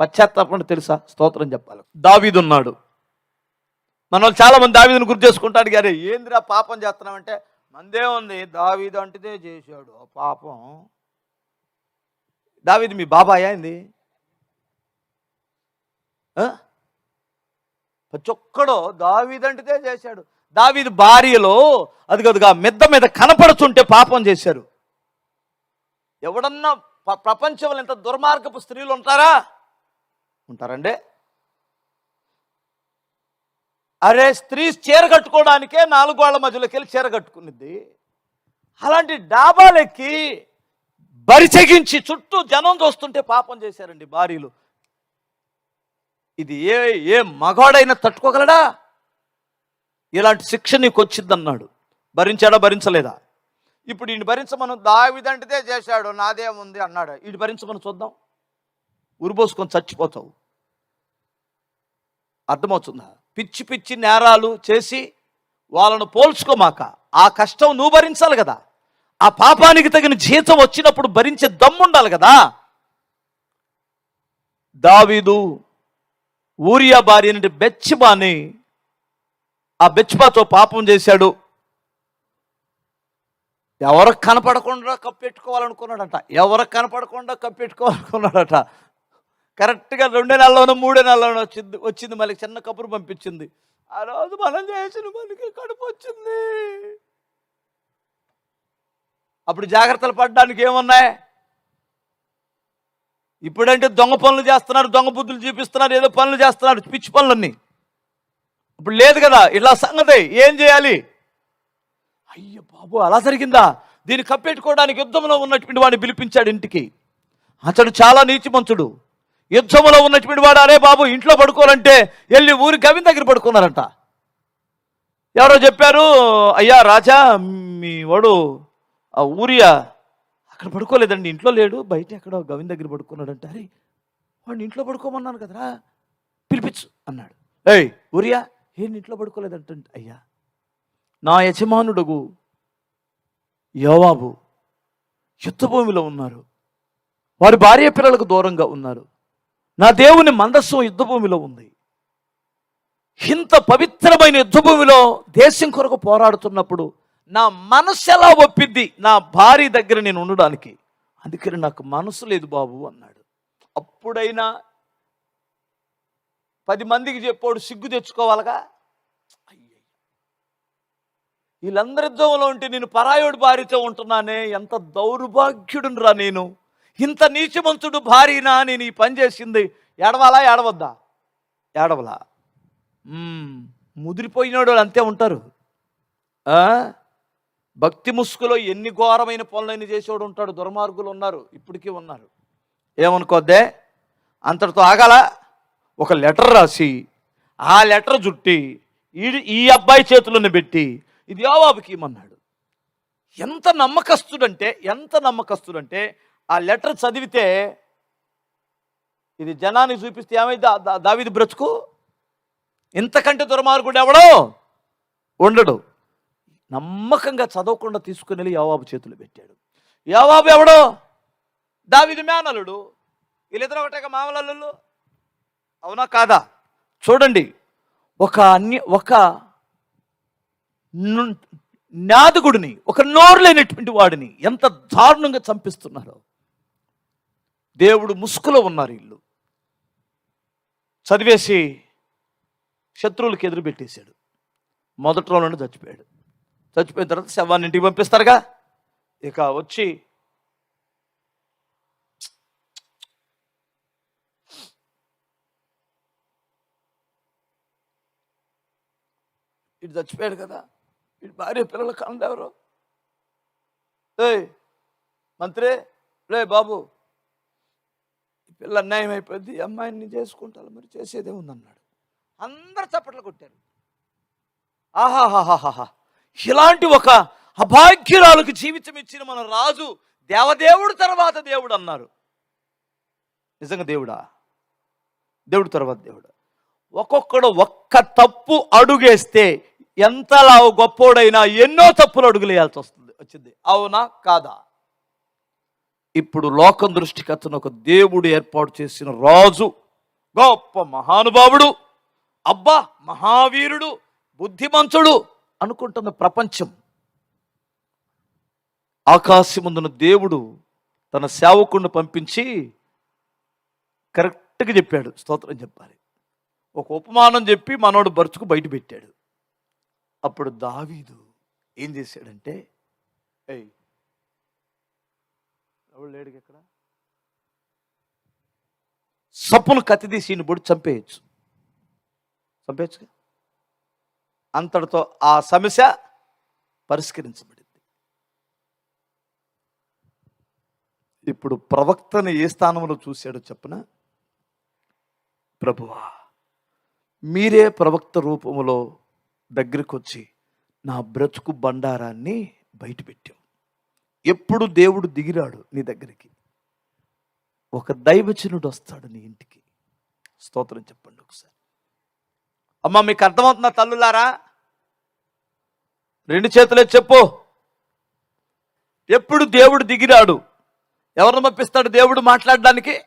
పశ్చాత్తాపం తెలుసా? స్తోత్రం చెప్పాలి. దావీదు ఉన్నాడు మన వాళ్ళు చాలా దావీదుని గుర్తు చేసుకుంటాడు గారే ఏందిరా పాపం చేస్తున్నామంటే మందే ఉంది. దావీదు అంటేదే చేశాడు. ఆ పాపం. దావీదు మీ బాబాయ్ ఏంది? ప్రతి ఒక్కడో దావీదంటిదే చేశాడు. దావీదు భార్యలో అది కదుగా మిద్ద మీద కనపడుతుంటే పాపం చేశారు. ఎవడన్నా ప- ప్రపంచంలో ఇంత దుర్మార్గపు స్త్రీలు ఉంటారా? ఉంటారండి. అరే స్త్రీ చీర కట్టుకోవడానికే నాలుగు వాళ్ళ మధ్యలోకి వెళ్ళి చీర కట్టుకునిద్ది. అలాంటి డాబాలెక్కి బరిచెగించి చుట్టూ జనం చూస్తుంటే పాపం చేశారండి భార్యలు. ఇది ఏ ఏ మగాడైనా తట్టుకోగలడా? ఇలాంటి శిక్ష నీకు వచ్చిందన్నాడు. భరించాడా భరించలేదా? ఇప్పుడు ఈయన భరించమను దావిదంటిదే చేశాడు నాదేముంది అన్నాడు. ఈడు భరించమని చూద్దాం. ఉరిపోసుకొని చచ్చిపోతావు. అర్థమవుతుందా? పిచ్చి పిచ్చి నేరాలు చేసి వాళ్ళను పోల్చుకోమాక. ఆ కష్టం నువ్వు భరించాలి కదా. ఆ పాపానికి తగిన జీతం వచ్చినప్పుడు భరించే దమ్ముండాలి కదా. దావీదు ఊరియా భార్య నుండి బెచ్చిబాని ఆ బెచ్చిబాతో పాపం చేశాడు. ఎవరికి కనపడకుండా కప్పెట్టుకోవాలనుకున్నాడట. ఎవరికి కనపడకుండా కప్పెట్టుకోవాలనుకున్నాడట. కరెక్ట్గా రెండే నెలలోనో మూడే నెలలోనో వచ్చింది వచ్చింది మళ్ళీ చిన్న కబురు పంపించింది. ఆ రోజు మనం చేసిన మనకి కడుపు వచ్చింది. అప్పుడు జాగ్రత్తలు పడడానికి ఏమున్నాయి? ఇప్పుడంటే దొంగ పనులు చేస్తున్నారు దొంగ బుద్ధులు చూపిస్తున్నారు ఏదో పనులు చేస్తున్నారు పిచ్చి పనులన్నీ. ఇప్పుడు లేదు కదా ఇలా సంగతి ఏం చేయాలి? అయ్యో బాబు అలా జరిగిందా? దీన్ని కప్పెట్టుకోవడానికి యుద్ధంలో ఉన్నటువంటి వాడిని పిలిపించాడు ఇంటికి. అతడు చాలా నీచిమంతుడు యుద్ధంలో ఉన్నటువంటి వాడు అరే బాబు ఇంట్లో పడుకోవాలంటే వెళ్ళి ఊరి గవిన్ దగ్గర పడుకున్నారంట. ఎవరో చెప్పారు అయ్యా రాజా మీ వాడు ఆ ఊరియా అక్కడ పడుకోలేదండి ఇంట్లో లేడు బయట ఎక్కడో గవిన్ దగ్గర పడుకున్నాడంట. అరే వాడిని ఇంట్లో పడుకోమన్నాను కదరా పిలిపించు అన్నాడు. ఏయ్ ఊరియా ఏం ఇంట్లో పడుకోలేదంట అయ్యా నా యజమానుడుగు యోవాబు యుద్ధభూమిలో ఉన్నారు వారి భార్య పిల్లలకు దూరంగా ఉన్నారు నా దేవుని మందస్సు యుద్ధభూమిలో ఉంది. ఇంత పవిత్రమైన యుద్ధభూమిలో దేశం కొరకు పోరాడుతున్నప్పుడు నా మనసు ఎలా ఒప్పిద్ది? నా భార్య దగ్గర నేను ఉండడానికి. అందుకని నాకు మనసు లేదు బాబు అన్నాడు. అప్పుడైనా పది మందికి చెప్పాడు సిగ్గు తెచ్చుకోవాలిగా? అయ్యయ్య. వీళ్ళందరి యుద్ధంలో ఉంటే నేను పరాయుడు భార్యతో ఉంటున్నానే ఎంత దౌర్భాగ్యుడునరా నేను. ఇంత నీచమంతుడు భారీనా నేను ఈ పని చేసింది? ఏడవాలా ఏడవద్దా? ఏడవలా. మ్మ్. ముదిరిపోయినోడు వాళ్ళు అంతే ఉంటారు. భక్తి ముసుగులో ఎన్ని ఘోరమైన పనులైన చేసేవాడు ఉంటాడు. దుర్మార్గులు ఉన్నారు. ఇప్పటికీ ఉన్నారు. ఏమనుకోద్దే? అంతటితో ఆగల. ఒక లెటర్ రాసి ఆ లెటర్ జుట్టి ఈ ఈ అబ్బాయి చేతులను పెట్టి ఇది యోవాబుకి ఇమ్మన్నాడు. ఎంత నమ్మకస్తుడంటే ఎంత నమ్మకస్తుడంటే ఆ లెటర్ చదివితే ఇది జనానికి చూపిస్తే ఏమైంది? దావిది బ్రతుకు? ఇంతకంటే దుర్మార్గుడు ఎవడో? ఉండడు. నమ్మకంగా చదవకుండా తీసుకుని వెళ్ళి యోవాబు చేతులు పెట్టాడు. యోవాబు ఎవడో? దావిది మేనలుడు వీళ్ళిద్దరు ఒకటే మామలల్లు అవునా కాదా? చూడండి. ఒక అన్య ఒక ను- నాదుగుడిని ఒక నోరు లేనటువంటి వాడిని ఎంత దారుణంగా చంపిస్తున్నారో. దేవుడు ముసుగులో ఉన్నారు ఇల్లు చదివేసి శత్రువులకు ఎదురు పెట్టేశాడు మొదటి రోజులోనే చచ్చిపోయాడు. చచ్చిపోయిన తర్వాత శవాన్ని ఇంటికి పంపిస్తారుగా? ఇక వచ్చి ఇటు చచ్చిపోయాడు కదా? ఇటు భార్య పిల్లలు కళ్ళు ఎవరు? మంత్రి రే బాబు పిల్ల అన్యాయం అయిపోద్ది అమ్మాయిని చేసుకుంటారు మరి చేసేదే ఉందన్నాడు. అందరు చప్పట్లు కొట్టారు. ఆహాహాహాహా ఇలాంటి ఒక అభాగ్యురాలకు జీవితం ఇచ్చిన మన రాజు దేవదేవుడు తర్వాత దేవుడు అన్నారు. నిజంగా దేవుడా? దేవుడు తర్వాత దేవుడు? ఒక్కొక్కడు ఒక్క తప్పు అడుగేస్తే ఎంతలా గొప్పోడైనా ఎన్నో తప్పులు అడుగులేయాల్సి వస్తుంది వచ్చింది. అవునా? కాదా? ఇప్పుడు లోకం దృష్టికి అతను ఒక దేవుడు ఏర్పాటు చేసిన రాజు గొప్ప మహానుభావుడు అబ్బా మహావీరుడు బుద్ధిమంతుడు అనుకుంటున్న ప్రపంచం. ఆకాశముందున దేవుడు తన సేవకుడిని పంపించి కరెక్ట్గా చెప్పాడు స్తోత్రం చెప్పాలి. ఒక ఉపమానం చెప్పి మనోడు బరుచుకు బయట పెట్టాడు. అప్పుడు దావీదు ఏం చేశాడంటే ఏయ్ ఎవడు లేడు ఇక్కడ? సప్పును కత్తి తీసి ఈయన పొడి చంపేయచ్చు అంతటితో ఆ సమస్య పరిష్కరించబడింది. ఇప్పుడు ప్రవక్తను ఏ స్థానంలో చూశాడో చెప్పన? ప్రభువా మీరే ప్రవక్త రూపములో దగ్గరికి వచ్చి నా బ్రతుకు బండారాన్ని బయటపెట్టాం ఎప్పుడు దేవుడు దిగిరాడు నీ దగ్గరికి. ఒక దైవచనుడు వస్తాడు నీ ఇంటికి. స్తోత్రం చెప్పండి ఒకసారి. అమ్మ మీకు అర్థమవుతుందా తల్లులారా? రెండు చేతులే చెప్పు. ఎప్పుడు దేవుడు దిగిరాడు? ఎవరిని పంపిస్తాడు దేవుడు మాట్లాడడానికి?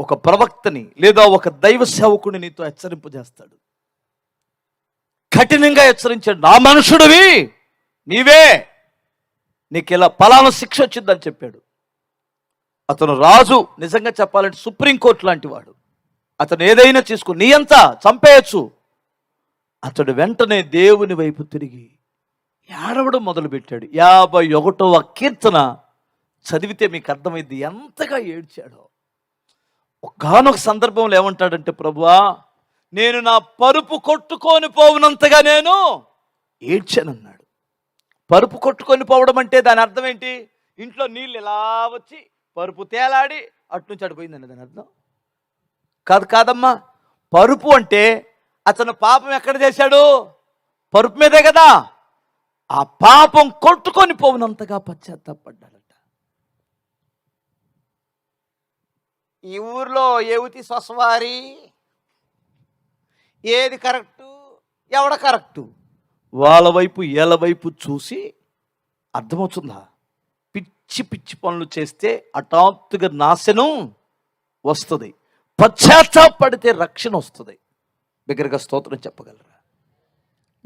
ఒక ప్రవక్తని లేదా ఒక దైవ సేవకుని నీతో హెచ్చరింపజేస్తాడు. కఠినంగా హెచ్చరించాడు. నా మనుషుడివి నీవే. నీకు ఇలా పలానా శిక్ష వచ్చిందని చెప్పాడు. అతను రాజు నిజంగా చెప్పాలంటే సుప్రీంకోర్టు లాంటి వాడు. అతను ఏదైనా తీసుకో నీ అంతా చంపేయచ్చు. అతడు వెంటనే దేవుని వైపు తిరిగి ఏడవడం మొదలుపెట్టాడు. యాభై ఒకటవ కీర్తన చదివితే మీకు అర్థమైంది ఎంతగా ఏడ్చాడో. ఒకనొక సందర్భంలో ఏమంటాడంటే ప్రభువా నేను నా పరుపు కొట్టుకొని పోవునంతగా నేను ఏడ్చానన్నాడు. పరుపు కొట్టుకొని పోవడం అంటే దాని అర్థం ఏంటి? ఇంట్లో నీళ్ళు ఇలా వచ్చి పరుపు తేలాడి అట్నుంచి అడిపోయిందండి దాని అర్థం? కాదు కాదమ్మా పరుపు అంటే అతను పాపం ఎక్కడ చేశాడు? పరుపు మీదే కదా? ఆ పాపం కొట్టుకొని పోవునంతగా పశ్చాత్తాపడ్డాడట. ఈ ఊర్లో ఏవుతి సొసవారి ఏది కరెక్టు? ఎవడ కరెక్టు? వాళ్ళ వైపు ఏళ్ళ వైపు చూసి అర్థమవుతుందా? పిచ్చి పిచ్చి పనులు చేస్తే హఠాత్తుగా నాశనం వస్తుంది. పశ్చాత్తాపడితే రక్షణ వస్తుంది. బిగ్గరగా స్తోత్రం చెప్పగలరా?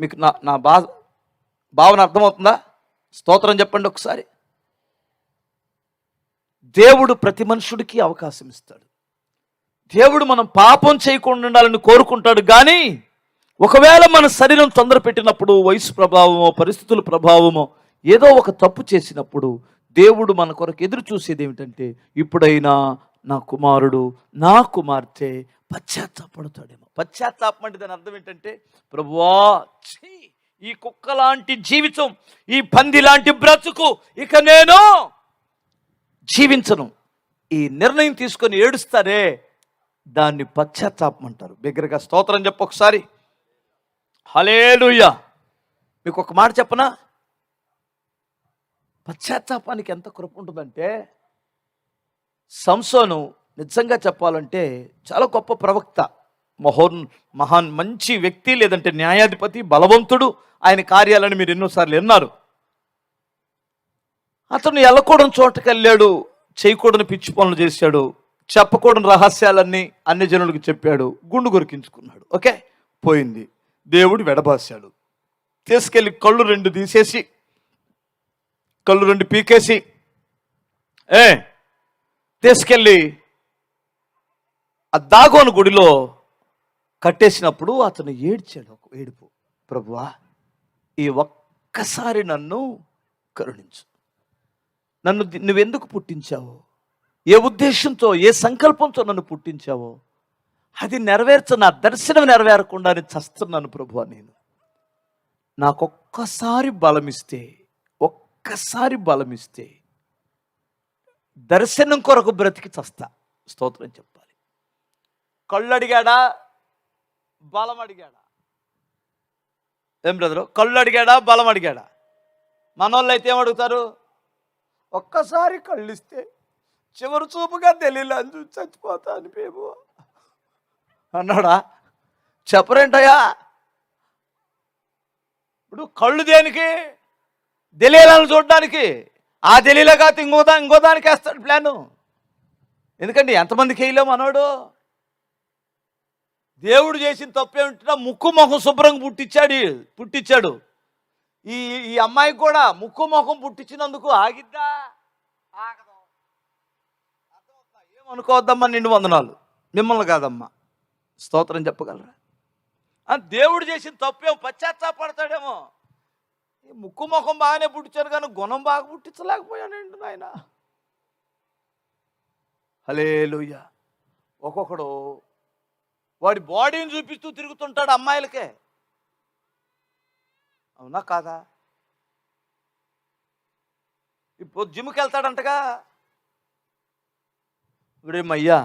మీకు నా నా బా భావన అర్థమవుతుందా? స్తోత్రం చెప్పండి ఒకసారి. దేవుడు ప్రతి మనుషుడికి అవకాశం ఇస్తాడు. దేవుడు మనం పాపం చేయకుండా ఉండాలని కోరుకుంటాడు కానీ ఒకవేళ మన శరీరం తొందర పెట్టినప్పుడు వయసు ప్రభావమో పరిస్థితుల ప్రభావమో ఏదో ఒక తప్పు చేసినప్పుడు దేవుడు మన కొరకు ఎదురు చూసేది ఏమిటంటే ఇప్పుడైనా నా కుమారుడు నా కుమార్తె పశ్చాత్తాపడతాడేమో. పశ్చాత్తాపం అంటే దాని అర్థం ఏంటంటే ప్రభువా ఈ కుక్క లాంటి జీవితం ఈ పంది లాంటి బ్రతుకు ఇక నేను జీవించను. ఈ నిర్ణయం తీసుకొని ఏడుస్తారే దాన్ని పశ్చాత్తాపం అంటారు. బిగ్గరగా స్తోత్రం చెప్పు ఒకసారి. హలేలుయ్యా మీకు ఒక మాట చెప్పనా? పశ్చాత్తాపానికి ఎంత కృప ఉంటుందంటే సంసోను నిజంగా చెప్పాలంటే చాలా గొప్ప ప్రవక్త. మహోన్ మహాన్ మంచి వ్యక్తి లేదంటే న్యాయాధిపతి బలవంతుడు. ఆయన కార్యాలను మీరు ఎన్నోసార్లు విన్నారు. అతను వెళ్ళకూడని చోటకెళ్ళాడు చేయకూడని పిచ్చి పనులు చేశాడు చెప్పకూడని రహస్యాలన్నీ అన్ని జనులకు చెప్పాడు గుండు కొరికించుకున్నాడు ఓకే? పోయింది. దేవుడు వెడబాసాడు తీసుకెళ్ళి కళ్ళు రెండు తీసేసి కళ్ళు రెండు పీకేసి ఏ తీసుకెళ్ళి ఆ దాగోను గుడిలో కట్టేసినప్పుడు అతను ఏడ్చాడు ఒక ఏడుపు. ప్రభువా ఈ ఒక్కసారి నన్ను కరుణించు. నన్ను నువ్వెందుకు పుట్టించావు? ఏ ఉద్దేశంతో ఏ సంకల్పంతో నన్ను పుట్టించావో? అది నెరవేర్చ నా దర్శనం నెరవేరకుండా నేను చస్తున్నాను ప్రభు నేను. నాకొక్కసారి బలమిస్తే ఒక్కసారి బలమిస్తే దర్శనం కొరకు బ్రతికి చస్తా. స్తోత్రం చెప్పాలి. కళ్ళు అడిగాడా బలం అడిగాడా ఏం బ్రదరు? కళ్ళు అడిగాడా బలం అడిగాడా మనోళ్ళు అయితే ఏమడుగుతారు? ఒక్కసారి కళ్ళు ఇస్తే చివరి చూపుగా తెలియలేదు చచ్చిపోతాను చచ్చిపోతా అని అన్నాడా? చెప్పరేంటయ్యా? ఇప్పుడు కళ్ళు దేనికి? తెలియాలని చూడడానికి. ఆ తెలియలే కాదు ఇంకో దా ఇంకో దానికి వేస్తాడు ప్లాను. ఎందుకంటే ఎంతమందికి వేయలేము అన్నాడు దేవుడు చేసిన తప్పేమిటో ముక్కు ముఖం శుభ్రంగా పుట్టించాడు పుట్టించాడు. ఈ ఈ అమ్మాయికి కూడా ముక్కు ముఖం పుట్టించినందుకు ఆగిద్దా? ఆగదు. ఏమనుకోవద్దమ్మా నిండు వందనాలు. మిమ్మల్ని కాదమ్మా. స్తోత్రం చెప్పగలరా? దేవుడు చేసిన తప్పేమో పశ్చాత్తాపడతాడేమో. ఈ ముక్కు ముఖం బాగానే పుట్టించాను కానీ గుణం బాగా పుట్టించలేకపోయానండి నాయన. హలేలుయ్య ఒక్కొక్కడు వాడి బాడీని చూపిస్తూ తిరుగుతుంటాడు అమ్మాయిలకే. అవునా కాదా? ఇప్పుడు జిమ్కి వెళ్తాడంటగా. ఇప్పుడేమయ్యా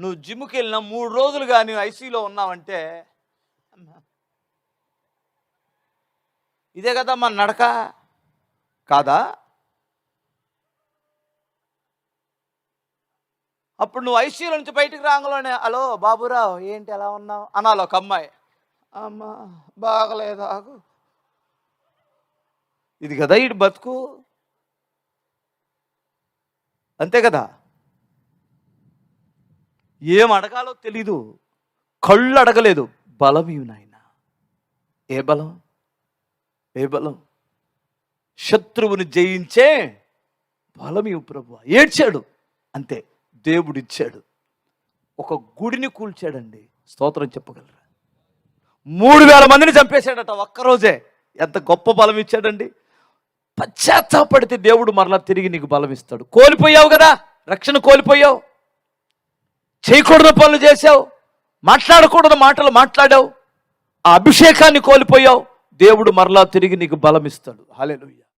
నువ్వు జిమ్కి వెళ్ళిన మూడు రోజులు కానీ ఐసీలో ఉన్నావంటే ఇదే కదా మన నడక. కాదా? అప్పుడు నువ్వు ఐసీలో నుంచి బయటికి రాగలోనే హలో బాబురావు ఏంటి ఎలా ఉన్నావు? అనాలి ఒక అమ్మాయి. అమ్మా బాగలేదు ఆగు. ఇది కదా ఇటు బతుకు. అంతే కదా? ఏం అడగాలో తెలీదు. కళ్ళు అడగలేదు. బలం ఇవి నాయన. ఏ బలం? ఏ బలం? శత్రువుని జయించే బలం ఇవి ప్రభు ఏడ్చాడు. అంతే. దేవుడిచ్చాడు. ఒక గుడిని కూల్చాడండి. స్తోత్రం చెప్పగలరా? మూడు వేల మందిని చంపేశాడట ఒక్కరోజే. ఎంత గొప్ప బలం ఇచ్చాడండి. పశ్చాత్తాపడితే దేవుడు మరలా తిరిగి నీకు బలం ఇస్తాడు. కోల్పోయావు కదా. రక్షణ కోల్పోయావు. చేయకూడదు పనులు చేశావు మాట్లాడకూడదు మాటలు మాట్లాడావు ఆ అభిషేకాన్ని కోల్పోయావు దేవుడు మరలా తిరిగి నీకు బలమిస్తాడు. హాలే హాలేలుయ్య